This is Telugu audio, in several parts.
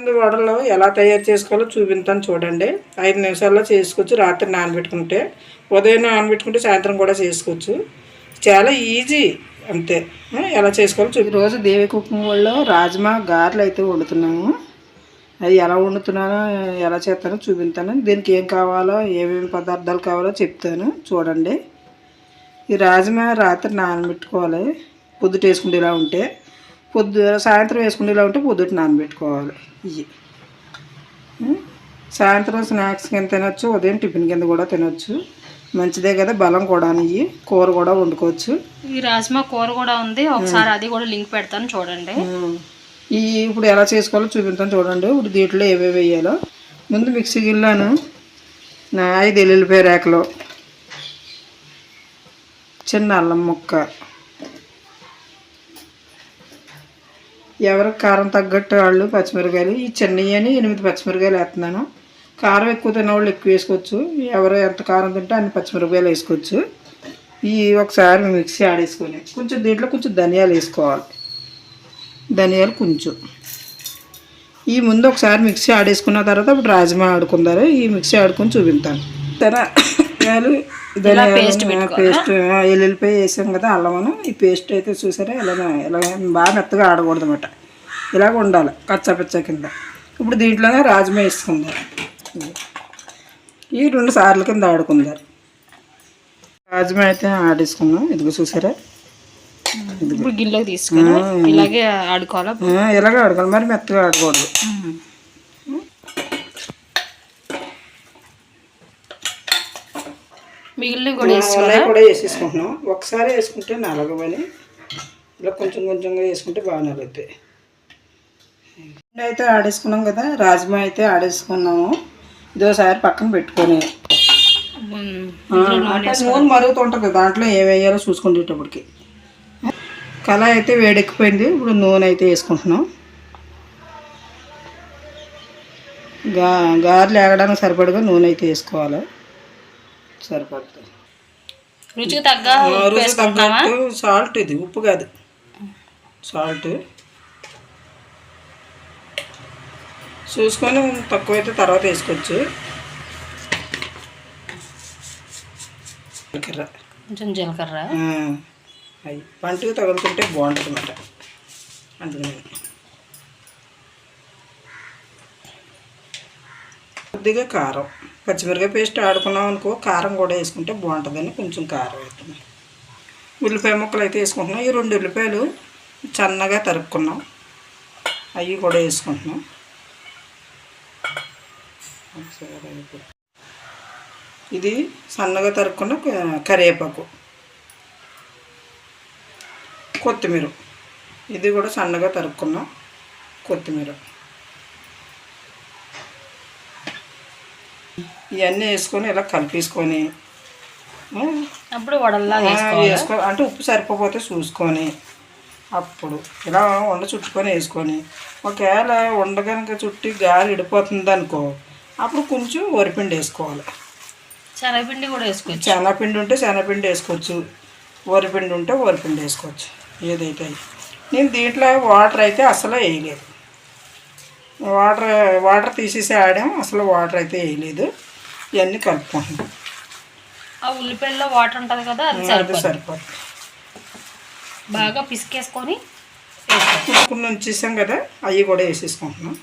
ముందు వడలు ఎలా తయారు చేసుకోవాలో చూపిస్తాను చూడండి. ఐదు నిమిషాల్లో చేసుకోవచ్చు రాత్రి నానబెట్టుకుంటే ఉదయం నానబెట్టుకుంటే సాయంత్రం కూడా చేసుకోవచ్చు. చాలా ఈజీ అంతే. ఎలా చేసుకోవాలో చూపి రోజు దేవి కుకింగ్ వాళ్ళు రాజ్మా గారెలు అయితే వండుతున్నాము. అది ఎలా వండుతున్నానో ఎలా చేస్తానో చూపిస్తాను దీనికి ఏం కావాలో ఏమేమి పదార్థాలు కావాలో చెప్తాను చూడండి. ఈ రాజ్మా రాత్రి నానబెట్టుకోవాలి. పొద్దుట వేసుకుంటే ఇలా ఉంటే. పొద్దు సాయంత్రం వేసుకుంటే ఇలా ఉంటే పొద్దుట నానబెట్టుకోవాలి. ఇవి? సాయంత్రం స్నాక్స్ కింద తినొచ్చు ఉదయం టిఫిన్ కింద కూడా తినొచ్చు. మంచిదే కదా బలం కూడా ఇవి కూర కూడా వండుకోవచ్చు. ఈ రాజ్మా కూర కూడా ఉంది. ఒకసారి అది కూడా లింక్ పెడతాను చూడండి. ఈ ఇప్పుడు ఎలా చేసుకోవాలో చూపిస్తాను చూడండి. ఇప్పుడు దీంట్లో ఏవేవి వేయాలో. ముందు మిక్సీ గిల్లాను నా ఐదు ఎల్లుల్లిపాయ రేకలు చిన్న అల్లం ముక్క ఎవరికి కారం తగ్గట్టు వాళ్ళు పచ్చిమిరకాయలు. ఈ చిన్నవి అని ఎనిమిది పచ్చిమిరకాయలు వేస్తున్నాను. కారం ఎక్కువ తిన్న వాళ్ళు ఎక్కువ వేసుకోవచ్చు. ఎవరు ఎంత కారం తింటే అన్ని పచ్చిమిరపకాయలు వేసుకోవచ్చు. ఈ ఒకసారి మిక్సీ ఆడేసుకొని కొంచెం దీంట్లో కొంచెం ధనియాలు వేసుకోవాలి. ధనియాలు కొంచెం. ఈ ముందు ఒకసారి మిక్సీ ఆడేసుకున్న తర్వాత ఇప్పుడు రాజ్మా ఆడుకుందారు. ఈ మిక్సీ ఆడుకొని చూపిస్తాను. ధనియాలు ధనియాలు పేస్ట్ ఎల్లుల్లిపాయ వేసాం కదా అల్లమను. ఈ పేస్ట్ అయితే చూసారా ఇలా ఇలా బాగా మెత్తగా ఆడకూడదు అనమాట ఇలాగ ఉండాలి కచ్చా పిచ్చా కింద. ఇప్పుడు దీంట్లోనే రాజ్మా వేసుకుందాం. ఈ రెండు సార్లు కింద ఆడుకుందారు రాజ్మా అయితే ఆడేసుకున్నాం ఇదిగో చూసారా? ఇప్పుడు గిన్నెలోకి తీసుకొని ఇలాగే ఆడుకోవాలా? ఇలాగ ఆడుకోవాలి. మరి మెత్తగా ఆడకూడదు. మిగిలిన కూడా కూడా వేసేసుకుంటున్నాం. ఒకసారి వేసుకుంటే నలగమని ఇలా కొంచెం కొంచెంగా వేసుకుంటే బాగా నలుగుతాయి. అయితే ఆడేసుకున్నాం కదా రాజ్మా అయితే ఆడేసుకున్నాము. ఇదోసారి పక్కన పెట్టుకొని. నూనె మరుగుతుంటుంది దాంట్లో ఏం వేయాలో చూసుకునేటప్పటికి కళాయి అయితే వేడెక్కిపోయింది ఇప్పుడు నూనె అయితే వేసుకుంటున్నాం. గా గారెలు ఏగడానికి సరిపడగా నూనె అయితే వేసుకోవాలి. సరిపడుతుంది రుచికి తగ్గ రుచి తగ్గట్టు సాల్ట్ ఇది ఉప్పు కాదు. సాల్ట్. చూసుకొని తక్కువైతే తర్వాత వేసుకోవచ్చు. జీలకర్ర. కొంచెం జీలకర్ర. అవి పంటకు తగులుతుంటే బాగుంటుంది అన్నమాట అందుకని. కొద్దిగా కారం. పచ్చిమిరకాయ పేస్ట్ ఆడుకున్నాం అనుకో కారం కూడా వేసుకుంటే బాగుంటుందని కొంచెం కారం వేస్తున్నాం ఉల్లిపాయ ముక్కలు అయితే వేసుకుంటున్నాం. ఈ రెండు ఉల్లిపాయలు సన్నగా తరుపుకున్నాం అవి కూడా వేసుకుంటున్నాం. ఇది సన్నగా తరుక్కున్న కరివేపాకు. కొత్తిమీర. ఇది కూడా సన్నగా తరుక్కున్నాం. కొత్తిమీర. ఇవన్నీ వేసుకొని ఇలా కలిపేసుకొని అప్పుడు వడల్లా వేసుకో అంటే ఉప్పు సరిపోతే చూసుకొని అప్పుడు ఇలా ఉండ చుట్టుకొని వేసుకొని ఒకవేళ ఉండ కనుక చుట్టి గాలి ఇడిపోతుంది అనుకో అప్పుడు కొంచెం వరిపిండి వేసుకోవాలి. శనగపిండి కూడా వేసుకోవచ్చు. శనగపిండి ఉంటే శనగపిండి వేసుకోవచ్చు. వరిపిండి ఉంటే వరిపిండి వేసుకోవచ్చు. ఏదైతే. నేను దీంట్లో వాటర్ అయితే అసలు వేయలేదు. వాటర్ వాటర్ తీసేసి ఆడాం అసలు వాటర్ అయితే వేయలేదు. ఇవన్నీ కలుపుకుంటున్నాం. ఆ ఉల్లిపాయల్లో వాటర్ ఉంటుంది కదా అది అది సరిపోతుంది. సరిపోతుంది. బాగా పిసికేసుకొని కుట్టుకుని ఉంచేసాం కదా అవి కూడా వేసేసుకుంటున్నాం.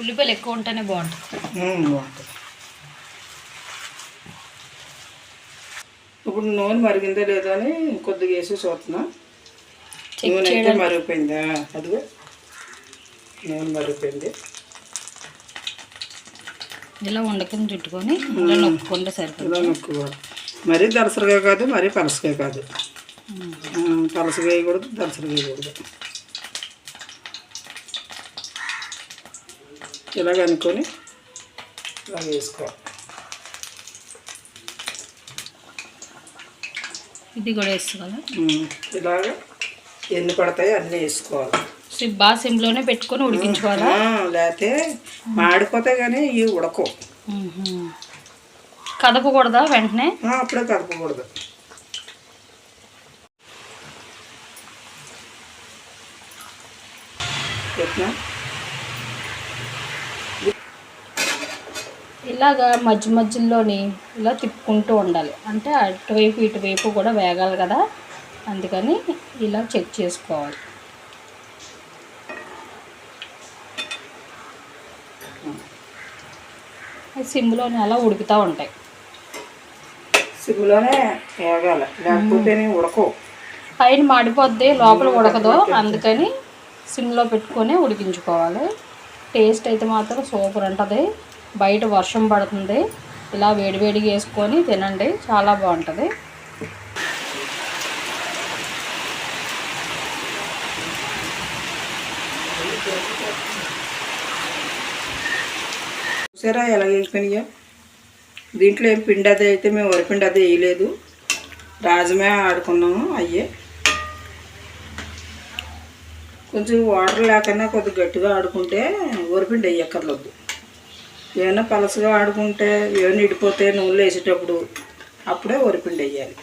ఉల్లిపాయలు ఎక్కువ ఉంటేనే బాగుంటుంది. ఉమ్, బాగుంటుంది. ఇప్పుడు నూనె మరిగిందో లేదో అని కొద్దిగా వేసి చూస్తున్నాం. నూనె అయితే మరిగిపోయిందా? అదిగో. నూనె మరిగిపోయింది ఇలా ఉండకని చుట్టుకొని ఇలా నొప్పుకుంటే సరిపోతుంది. ఇలా నొక్కుకోవాలి మరీ దలసరిగా కాదు మరీ పలసగా కాదు. పలసగా వేయకూడదు దలసరిగా వేయకూడదు ఇలాగ అనుకొని ఇలా వేసుకోవాలి. ఇది కూడా వేసుకోవాలి? ఇలాగ ఎన్ని పడతాయో అన్నీ వేసుకోవాలి. స్ట్రిప్ బాగా సిమ్లోనే పెట్టుకొని ఉడికించుకోవాలా? లేకపోతే మాడిపోతే కానీ ఇవి ఉడకవు. కదపకూడదా వెంటనే? అప్పుడే కదపకూడదు. ఇలాగా మధ్య మధ్యలోని ఇలా తిప్పుకుంటూ ఉండాలి. అంటే అటువైపు ఇటువైపు కూడా వేగాలి కదా. అందుకని ఇలా చెక్ చేసుకోవాలి. సిమ్లోని అలా ఉడుకుతూ ఉంటాయి. సిమ్లోనే వేగాలి లేకపోతే ఉడకవు. పైన మాడిపోద్ది లోపల ఉడకదు అందుకని సిమ్లో పెట్టుకొని ఉడికించుకోవాలి. టేస్ట్ అయితే మాత్రం సూపర్ ఉంటుంది. బయట వర్షం పడుతుంది. ఇలా వేడివేడిగా వేసుకొని తినండి. చాలా బాగుంటుంది. చూసారా ఎలా వెళ్ళిపోయినాయో దీంట్లో ఏం పిండి అది అయితే మేము వరిపిండి అది వేయలేదు. రాజమే ఆడుకున్నాము అయ్యే. కొంచెం వాటర్ లేకన్నా కొద్దిగా గట్టిగా ఆడుకుంటే వరిపిండి వేయక్కర్లేదు. ఏమైనా పలసగా ఆడుకుంటే ఏమైనా ఇడిపోతే నూనెలు వేసేటప్పుడు అప్పుడే వరిపిండి వేయాలి.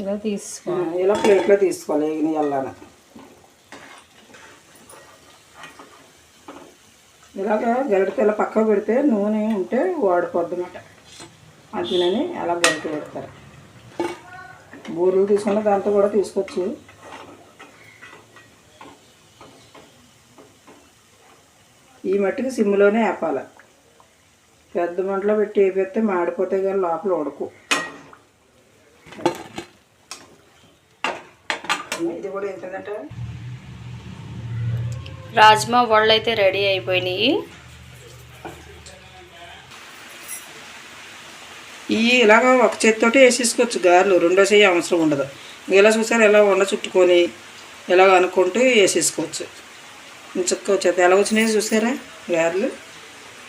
ఇలా తీసుకో. ఇలా ప్లేట్లో తీసుకోవాలి ఎగిన వెళ్ళాను ఇలాగ గరిటతో ఇలా పక్క పెడితే నూనె ఉంటే వాడిపోద్ది అన్నమాట అందుకని అలా గరిట పెడతారు. బూరెలు తీసుకున్న దాంతో కూడా తీసుకోవచ్చు. ఈ మట్టికి సిమ్లోనే వేపాలి పెద్ద మంటలో పెట్టి వేపేస్తే మాడిపోతే కానీ లోపల ఉడకు. ఇది కూడా ఏంటంటే రాజ్మా వడలు అయితే రెడీ అయిపోయినాయి. ఈ ఇలాగ ఒక చేతితోటి వేసేసుకోవచ్చు గారెలు. రెండో చేయి అవసరం ఉండదు. ఇలా చూసారు ఇలా ఉండ చుట్టుకొని ఇలాగ అనుకుంటూ వేసేసుకోవచ్చు. చక్క వచ్చేది ఎలా వచ్చినాయో చూసారా గారెలు?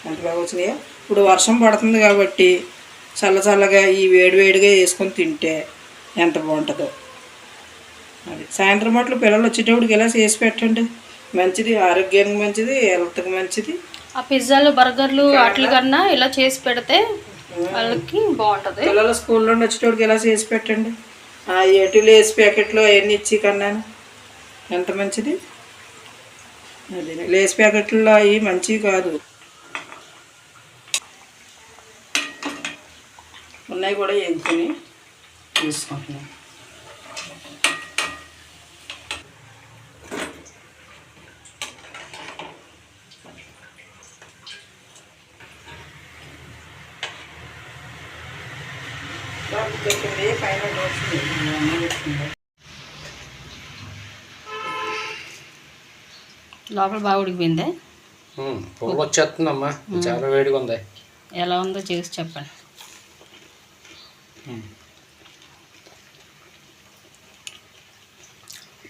ఎంత బాగా వచ్చినాయో? ఇప్పుడు వర్షం పడుతుంది కాబట్టి చల్ల చల్లగా ఈ వేడి వేడిగా వేసుకొని తింటే ఎంత బాగుంటుందో. అది సాయంత్రం మాటలు పిల్లలు వచ్చేటప్పటికి ఇలా చేసి పెట్టండి? మంచిది ఆరోగ్యానికి మంచిది హెల్త్కి మంచిది. ఆ పిజ్జాలు బర్గర్లు వాటి కన్నా ఇలా చేసి పెడితే వాళ్ళకి బాగుంటుంది. పిల్లలు స్కూల్ నుండి వచ్చేటోడికి ఇలా చేసి పెట్టండి? ఆ ఏటి లేస్ ప్యాకెట్లు అవన్నీ ఇచ్చి కన్నాను. ఎంత మంచిది? అది లేస్ ప్యాకెట్లో అవి మంచివి కాదు. ఉన్నాయి కూడా ఎంచుకుని తీసుకుంటున్నాను పైన. లోపల బాగా ఉడికిపోయిందే? పొగ వచ్చేస్తుందమ్మా. చాలా వేడిగా ఉంది. ఎలా ఉందో చేసి చెప్పండి.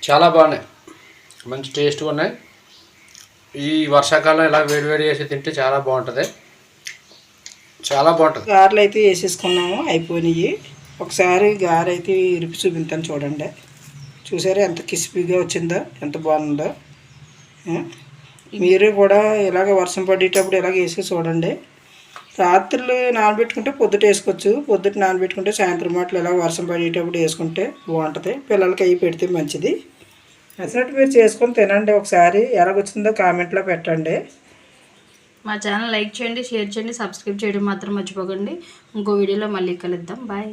చాలా బాగున్నాయి. మంచి టేస్ట్గా ఉన్నాయి. ఈ వర్షాకాలం ఇలా వేడి వేడి చేసి తింటే చాలా బాగుంటుంది. చాలా బాగుంటుంది. గారెలు అయితే వేసేసుకున్నాము అయిపోయినాయి. ఒకసారి గారె అయితే ఇరిపి చూపించాను చూడండి. చూసారా ఎంత క్రిస్పీగా వచ్చిందో ఎంత బాగుందో. మీరు కూడా ఇలాగ వర్షం పడేటప్పుడు ఇలాగ వేసి చూడండి. రాత్రులు నానబెట్టుకుంటే పొద్దుట వేసుకోవచ్చు. పొద్దుట నానబెట్టుకుంటే సాయంత్రం మాటలు ఇలా వర్షం పడేటప్పుడు వేసుకుంటే బాగుంటుంది. పిల్లలకి అవి పెడితే మంచిది. అసలు మీరు చేసుకొని తినండి. ఒకసారి ఎలాగొచ్చిందో కామెంట్లో పెట్టండి. మా ఛానల్ లైక్ చేయండి షేర్ చేయండి సబ్స్క్రైబ్ చేయడం మాత్రం మర్చిపోకండి. ఇంకో వీడియోలో మళ్ళీ కలుద్దాం. బాయ్.